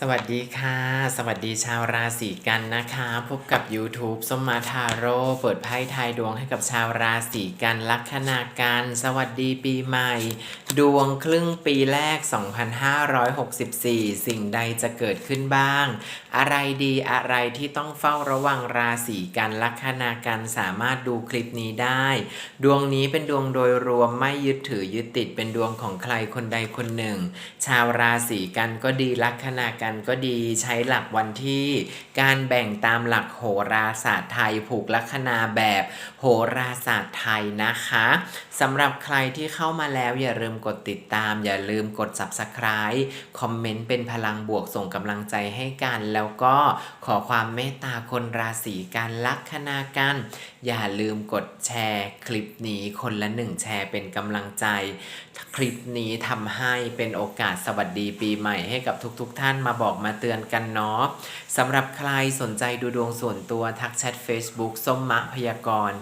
สวัสดีค่ะ สวัสดีชาวราศีกันนะคะ พบกับ YouTube ส้มมาทาโร่เปิดไพ่ทายดวงให้กับชาวราศีกันลัคนากันสวัสดีปีใหม่ ดวงครึ่งปีแรก 2564 สิ่งใดจะเกิดขึ้นบ้าง อะไรดีอะไรที่ต้องเฝ้าระวังราศีกันลัคนากันสามารถดูคลิปนี้ได้ ดวงนี้เป็นดวงโดยรวมไม่ยึดถือยึดติดเป็นดวงของใครคนใดคนหนึ่ง ชาวราศีกันก็ดีลัคนากันก็ดีใช้หลักวันที่ การแบ่งตามหลักโหราศาสตร์ไทยผูกลัคนาแบบโหราศาสตร์ไทยนะคะสำหรับใครที่เข้ามาแล้วอย่าลืมกดติดตาม อย่าลืมกด subscribe คอมเมนต์เป็นพลังบวกส่งกำลังใจให้กัน แล้วก็ขอความเมตตาคนราศีกันลัคนากันอย่าลืมกดแชร์คลิปนี้คนละหนึ่งแชร์เป็นกำลังใจ คลิปนี้ทำให้เป็นโอกาสสวัสดีปีใหม่ให้กับทุกๆทท่านมาบอกมาเตือนกันเนาะสำหรับใครสนใจดูดวงส่วนตัวทักแชท Facebook ส้มมะพยากร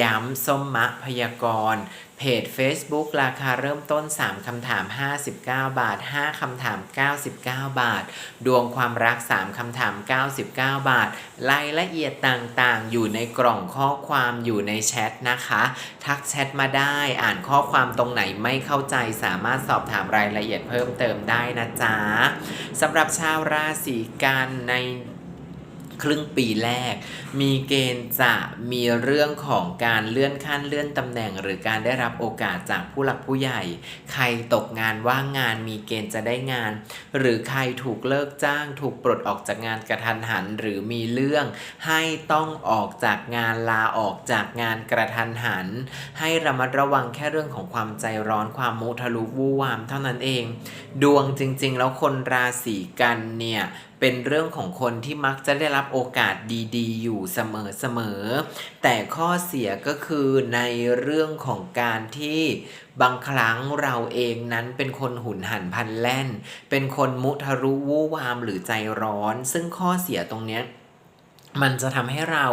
ย้ำส้มมะพยากร์เพจ Facebook ราคาเริ่มต้น 3 คำถาม 59 บาท 5 คำถาม 99 บาท ดวงความรัก 3 คำถาม 99 บาท รายละเอียดต่างๆ อยู่ในกล่องข้อความอยู่ในแชทนะคะ ทักแชทมาได้อ่านข้อความตรงไหนไม่เข้าใจสามารถสอบถามรายละเอียดเพิ่มเติมได้นะจ๊ะสำหรับชาวราศีกันใน ครึ่งปีแรก มีเกณฑ์จะมีเรื่องของการเลื่อนขั้นเลื่อนตำแหน่ง หรือการได้รับโอกาสจากผู้หลักผู้ใหญ่ ใครตกงานว่างงานมีเกณฑ์จะได้งาน หรือใครถูกเลิกจ้าง ถูกปลดออกจากงานกระทันหัน หรือมีเรื่องให้ต้องออกจากงานลาออกจากงานกระทันหัน ให้ระมัดระวังแค่เรื่องของความใจร้อนความมุทะลุวู่วามเท่านั้นเอง ดวงจริง ๆ แล้วคนราศีกันเนี่ย เป็นเรื่องของคนที่มักจะได้รับโอกาสดี ๆ อยู่เสมอๆแต่ข้อเสียก็คือในเรื่องของการที่บางครั้งเราเองนั้นเป็นคนหุนหันพันแล่น เป็นคนมุทะรุวู่วามหรือใจร้อน ซึ่งข้อเสียตรงเนี้ยมันจะทำให้เรา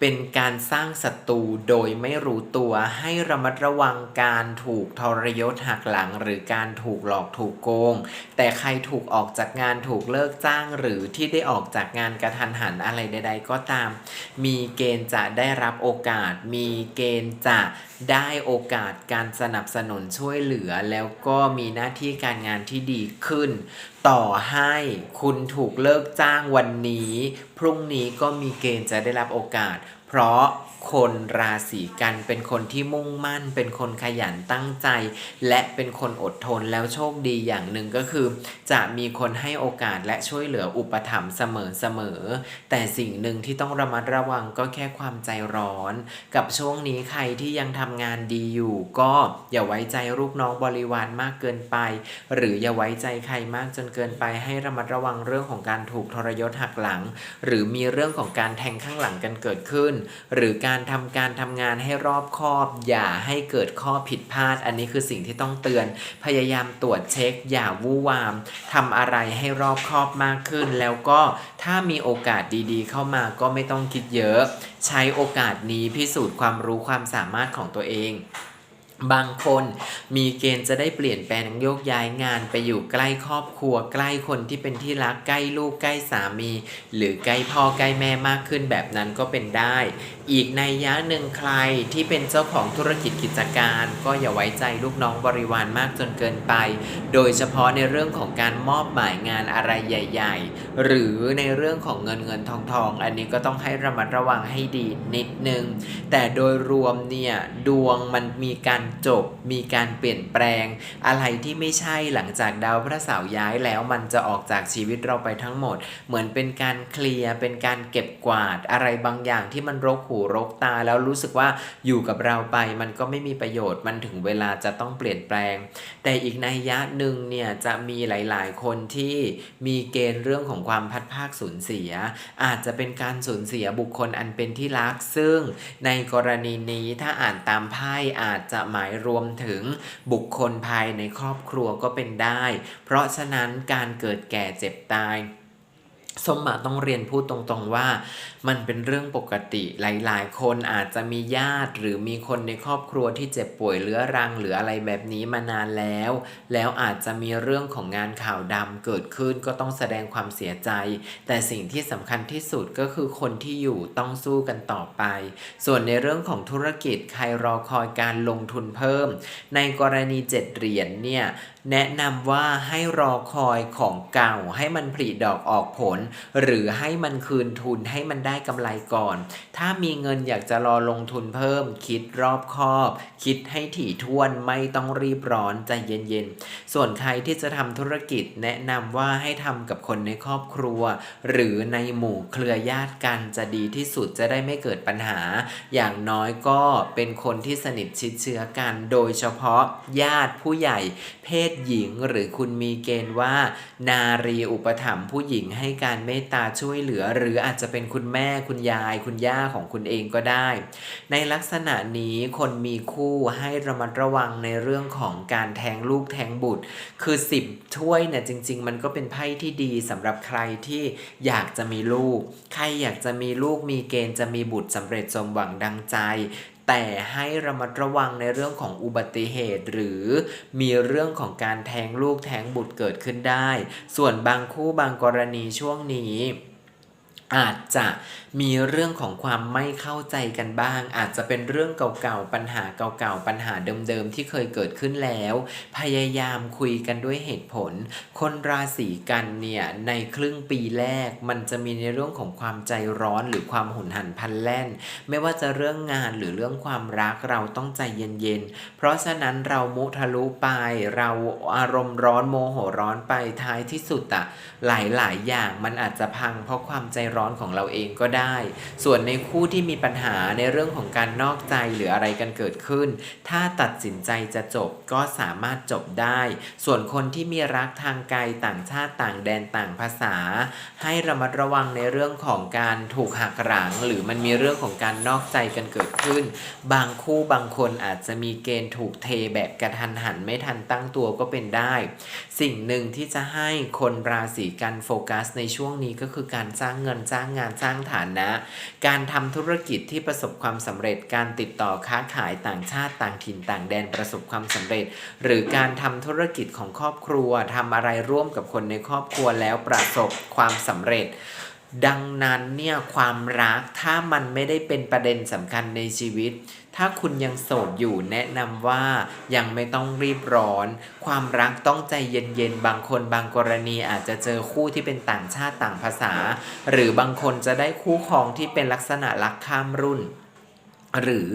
เป็นการสร้างศัตรูโดยไม่รู้ตัวให้ระมัดระวังการถูกทรยศหักหลัง หรือการถูกหลอกถูกโกง แต่ใครถูกออกจากงานถูกเลิกจ้าง หรือที่ได้ออกจากงานกระทันหันอะไรใด ๆ ก็ตาม มีเกณฑ์จะได้รับโอกาส มีเกณฑ์จะได้โอกาสการสนับสนุนช่วยเหลือ แล้วก็มีหน้าที่การงานที่ดีขึ้นต่อให้คุณถูกเลิกจ้างวันนี้ พรุ่งนี้ก็มีเกณฑ์จะได้รับโอกาส เพราะ คนราศีกันเป็นคนที่มุ่งมั่น เป็นคนขยันตั้งใจ และเป็นคนอดทนแล้วโชคดีอย่างหนึ่งก็คือ จะมีคนให้โอกาสและช่วยเหลืออุปถัมภ์เสมอๆแต่สิ่งหนึ่งที่ต้องระมัดระวังก็แค่ความใจร้อน กับช่วงนี้ใครที่ยังทำงานดีอยู่ ก็อย่าไว้ใจลูกน้องบริวารมากเกินไป หรืออย่าไว้ใจใครมากจนเกินไปให้ระมัดระวังเรื่องของการถูกทรยศหักหลัง หรือมีเรื่องของการแทงข้างหลังกันเกิดขึ้น หรือการการทำการทำงานให้รอบคอบ อย่าให้เกิดข้อผิดพลาด อันนี้คือสิ่งที่ต้องเตือน พยายามตรวจเช็ค อย่าวู่วามทำอะไรให้รอบคอบมากขึ้น แล้วก็ถ้ามีโอกาสดีๆ เข้ามาก็ไม่ต้องคิดเยอะ ใช้โอกาสนี้พิสูจน์ความรู้ความสามารถของตัวเอง บางคนมีเกณฑ์จะได้เปลี่ยนแปลงโยกย้ายงานไปอยู่ใกล้ครอบครัว ใกล้คนที่เป็นที่รักใกล้ลูกใกล้สามี หรือใกล้พ่อใกล้แม่มากขึ้นแบบนั้นก็เป็นได้ อีกในยะหนึ่งใครที่เป็นเจ้าของธุรกิจกิจการ ก็อย่าไว้ใจลูกน้องบริวารมากจนเกินไป โดยเฉพาะในเรื่องของการมอบหมายงานอะไรใหญ่ ๆ หรือในเรื่องของเงินเงินทองทองอันนี้ก็ต้องให้ระมัดระวังให้ดีนิดนึงแต่โดยรวมเนี่ยดวงมันมีการจบ มีการเปลี่ยนแปลง อะไรที่ไม่ใช่หลังจากดาวพระเสาร์ย้ายแล้วมันจะออกจากชีวิตเราไปทั้งหมด เหมือนเป็นการเคลียร์เป็นการเก็บกวาดอะไรบางอย่างที่มันรกหูรกตาแล้วรู้สึกว่าอยู่กับเราไป มันก็ไม่มีประโยชน์มันถึงเวลาจะต้องเปลี่ยนแปลง แต่อีกในยะหนึ่งเนี่ยจะมีหลาย ๆ คนที่มีเกณฑ์เรื่องของความพัดภาคสูญเสีย อาจจะเป็นการสูญเสียบุคคลอันเป็นที่รักซึ่งในกรณีนี้ถ้าอ่านตามไพ่อาจจะหมายายรวมถึงบุคคลภายในครอบครัวก็เป็นได้ เพราะฉะนั้นการเกิดแก่เจ็บตาย ส้มอะต้องเรียนพูดตรงๆว่า มันเป็นเรื่องปกติหลายๆ คนอาจจะมีญาติหรือมีคนในครอบครัวที่เจ็บป่วยเรื้อรังหรืออะไรแบบนี้มานานแล้ว แล้วอาจจะมีเรื่องของงานข่าวดำเกิดขึ้นก็ต้องแสดงความเสียใจ แต่สิ่งที่สำคัญที่สุดก็คือคนที่อยู่ต้องสู้กันต่อไป ส่วนในเรื่องของธุรกิจใครรอคอยการลงทุนเพิ่ม ในกรณีเจ็ดเหรียญเนี่ยแนะนำว่าให้รอคอยของเก่า ให้มันผลิดอกออกผล หรือให้มันคืนทุนให้มันได้กำไรก่อน ถ้ามีเงินอยากจะรอลงทุนเพิ่ม คิดรอบคอบ คิดให้ถี่ถ้วนไม่ต้องรีบร้อนใจเย็นๆ ส่วนใครที่จะทำธุรกิจแนะนำว่าให้ทำกับคนในครอบครัว หรือในหมู่เครือญาติกันจะดีที่สุดจะได้ไม่เกิดปัญหา อย่างน้อยก็เป็นคนที่สนิทชิดเชื้อกัน โดยเฉพาะญาติผู้ใหญ่เพศศหญิง หรือคุณมีเกณฑ์ว่า นารีอุปถัมภ์ผู้หญิงให้การเมตตาช่วยเหลือ หรืออาจจะเป็นคุณแม่คุณยาย คุณย่าของคุณเองก็ได้ ในลักษณะนี้คนมีคู่ให้ระมัดระวังในเรื่องของการแทงลูกแทงบุตร คือ 10 ถ้วยเนี่ยจริง ๆ มันก็เป็นไพ่ที่ดีสำหรับใครที่อยากจะมีลูก ใครอยากจะมีลูกมีเกณฑ์จะมีบุตรสำเร็จสมหวังดังใจ แต่ให้ระมัดระวังในเรื่องของอุบัติเหตุ หรือมีเรื่องของการแทงลูกแทงบุตรเกิดขึ้นได้ ส่วนบางคู่บางกรณีช่วงนี้ อาจจะมีเรื่องของความไม่เข้าใจกันบ้าง อาจจะเป็นเรื่องเก่าๆ ปัญหาเก่าๆ ปัญหาเดิมๆ ที่เคยเกิดขึ้นแล้ว พยายามคุยกันด้วยเหตุผล คนราศีกันเนี่ยในครึ่งปีแรกมันจะมีในเรื่องของความใจร้อนหรือความหุนหันพลันแล่น ไม่ว่าจะเรื่องงานหรือเรื่องความรักเราต้องใจเย็นๆ เพราะฉะนั้นเรามุทะลุไป เราอารมณ์ร้อนโมโหร้อนไปท้ายที่สุดอะหลายๆ อย่างมันอาจจะพังเพราะความใจร้อนของเราเองก็ได้ ส่วนในคู่ที่มีปัญหาในเรื่องของการนอกใจหรืออะไรกันเกิดขึ้น ถ้าตัดสินใจจะจบก็สามารถจบได้ ส่วนคนที่มีรักทางไกลต่างชาติต่างแดนต่างภาษา ให้ระมัดระวังในเรื่องของการถูกหักหลัง หรือมันมีเรื่องของการนอกใจกันเกิดขึ้น บางคู่บางคนอาจจะมีเกณฑ์ถูกเทแบบกระทันหันไม่ทันตั้งตัวก็เป็นได้ สิ่งหนึ่งที่จะให้คนราศีกันโฟกัสในช่วงนี้ก็คือการสร้างเงินสร้างงานสร้างฐานะ การทำธุรกิจที่ประสบความสำเร็จ การติดต่อค้าขายต่างชาติต่างถิ่นต่างแดนประสบความสำเร็จ หรือการทำธุรกิจของครอบครัวทำอะไรร่วมกับคนในครอบครัวแล้วประสบความสำเร็จ ดังนั้นเนี่ยความรักถ้ามันไม่ได้เป็นประเด็นสำคัญในชีวิต ถ้าคุณยังโสดอยู่แนะนำว่ายังไม่ต้องรีบร้อน ความรักต้องใจเย็นๆ บางคนบางกรณีอาจจะเจอคู่ที่เป็นต่างชาติต่างภาษา หรือบางคนจะได้คู่ครองที่เป็นลักษณะรักข้ามรุ่น หรือ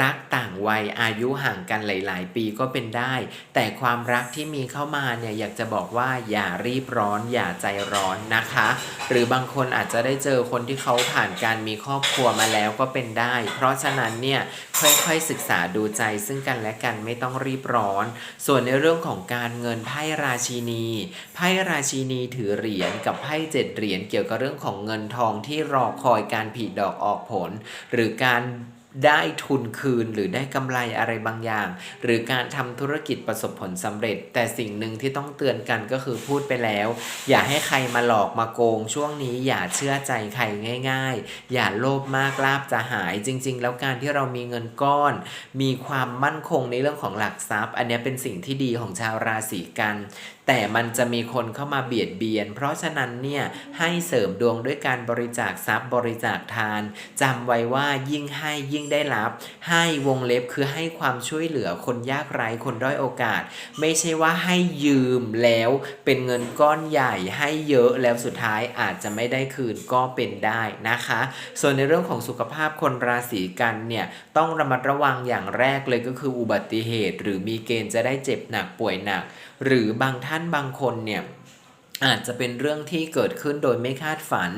รักต่างวัยอายุห่างกันหลาย ๆ ปีก็เป็นได้ แต่ความรักที่มีเข้ามาเนี่ยอยากจะบอกว่าอย่ารีบร้อน อย่าใจร้อนนะคะ หรือบางคนอาจจะได้เจอคนที่เขาผ่านการมีครอบครัวมาแล้วก็เป็นได้ เพราะฉะนั้นเนี่ยค่อย ๆ ศึกษาดูใจซึ่งกันและกันไม่ต้องรีบร้อน ส่วนในเรื่องของการเงินไพ่ราชินีไพ่ราชินีถือเหรียญกับไพ่เจ็ดเหรียญเกี่ยวกับเรื่องของเงินทองที่รอคอยการผลิดอกออกผล หรือการ ได้ทุนคืนหรือได้กำไรอะไรบางอย่าง หรือการทำธุรกิจประสบผลสำเร็จ แต่สิ่งหนึ่งที่ต้องเตือนกันก็คือพูดไปแล้ว อย่าให้ใครมาหลอกมาโกง ช่วงนี้อย่าเชื่อใจใครง่าย ๆ อย่าโลภมากลาบจะหายจริง ๆ แล้วการที่เรามีเงินก้อน มีความมั่นคงในเรื่องของหลักทรัพย์ อันนี้เป็นสิ่งที่ดีของชาวราศีกันแต่มันจะมีคนเข้ามาเบียดเบียน เพราะฉะนั้นเนี่ยให้เสริมดวงด้วยการบริจาคทรัพย์บริจาคทานจำไว้ว่ายิ่งให้ยิ่งได้รับ ให้วงเล็บคือให้ความช่วยเหลือคนยากไร้คนด้อยโอกาส ไม่ใช่ว่าให้ยืมแล้วเป็นเงินก้อนใหญ่ให้เยอะแล้วสุดท้ายอาจจะไม่ได้คืนก็เป็นได้นะคะ ส่วนในเรื่องของสุขภาพคนราศีกันเนี่ยต้องระมัดระวังอย่างแรกเลยก็คืออุบัติเหตุ หรือมีเกณฑ์จะได้เจ็บหนักป่วยหนัก หรือบางท่านบางคนเนี่ย อาจจะเป็นเรื่องที่เกิดขึ้นโดยไม่คาดฝัน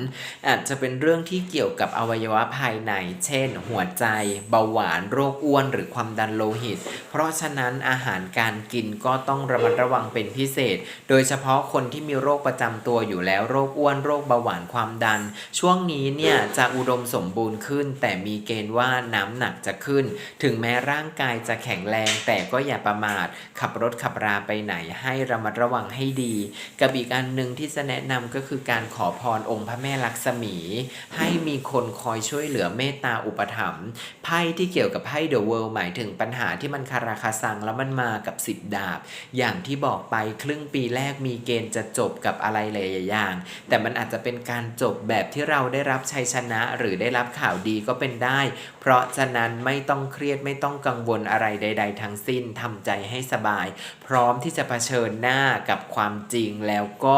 อาจจะเป็นเรื่องที่เกี่ยวกับอวัยวะภายใน เช่น หัวใจ เบาหวาน โรคอ้วน หรือความดันโลหิต เพราะฉะนั้นอาหารการกินก็ต้องระมัดระวังเป็นพิเศษ โดยเฉพาะคนที่มีโรคประจำตัวอยู่แล้ว โรคอ้วน โรคเบาหวาน ความดัน ช่วงนี้เนี่ยจะอุดมสมบูรณ์ขึ้น แต่มีเกณฑ์ว่าน้ำหนักจะขึ้น ถึงแม้ร่างกายจะแข็งแรง แต่ก็อย่าประมาท ขับรถขับราไปไหนให้ระมัดระวังให้ดี กับอีกอันหนึ่งที่จะแนะนำก็คือการขอพรองค์พระแม่ลักษมี ให้มีคนคอยช่วยเหลือเมตตาอุปถัมภ์ไพ่ที่เกี่ยวกับไพ่เดอะเวิลด์หมายถึงปัญหาที่มันคาราคาซังแล้วมันมากับสิบดาบ อย่างที่บอกไปครึ่งปีแรกมีเกณฑ์จะจบกับอะไรหลายๆอย่าง แต่มันอาจจะเป็นการจบแบบที่เราได้รับชัยชนะ หรือได้รับข่าวดีก็เป็นได้ เพราะฉะนั้นไม่ต้องเครียดไม่ต้องกังวลอะไรใด ๆ ทั้งสิ้นทำใจให้สบาย พร้อมที่จะเผชิญหน้ากับความจริงแล้วก็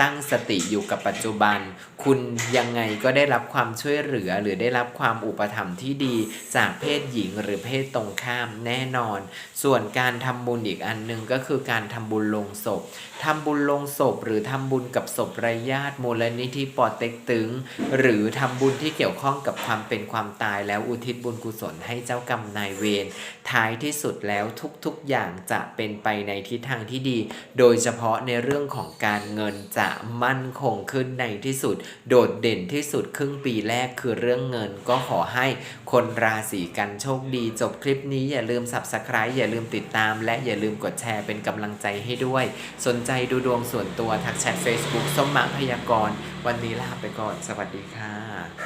ตั้งสติอยู่กับปัจจุบัน คุณยังไงก็ได้รับความช่วยเหลือหรือได้รับความอุปถัมภ์ที่ดีจากเพศหญิงหรือเพศตรงข้ามแน่นอน ส่วนการทำบุญอีกอันหนึ่งก็คือการทำบุญลงศพทำบุญลงศพหรือทำบุญกับศพไร้ญาติมูลนิธิปอเต็กตึง หรือทำบุญที่เกี่ยวข้องกับความเป็นความตายแล้วอุทิศบุญกุศลให้เจ้ากรรมนายเวรท้ายที่สุดแล้วทุกๆอย่างจะเป็นไปในทิศทางที่ดี โดยเฉพาะในเรื่องของการเงินจะมั่นคงขึ้นในที่สุด โดดเด่นที่สุดครึ่งปีแรกคือเรื่องเงินก็ขอให้คนราศีกันโชคดี จบคลิปนี้อย่าลืม subscribe อย่าลืมติดตาม และอย่าลืมกดแชร์เป็นกำลังใจให้ด้วย สนใจดูดวงส่วนตัวทักแชท Facebook ส้มมะพยากรณ์วันนี้ลาไปก่อน สวัสดีค่ะ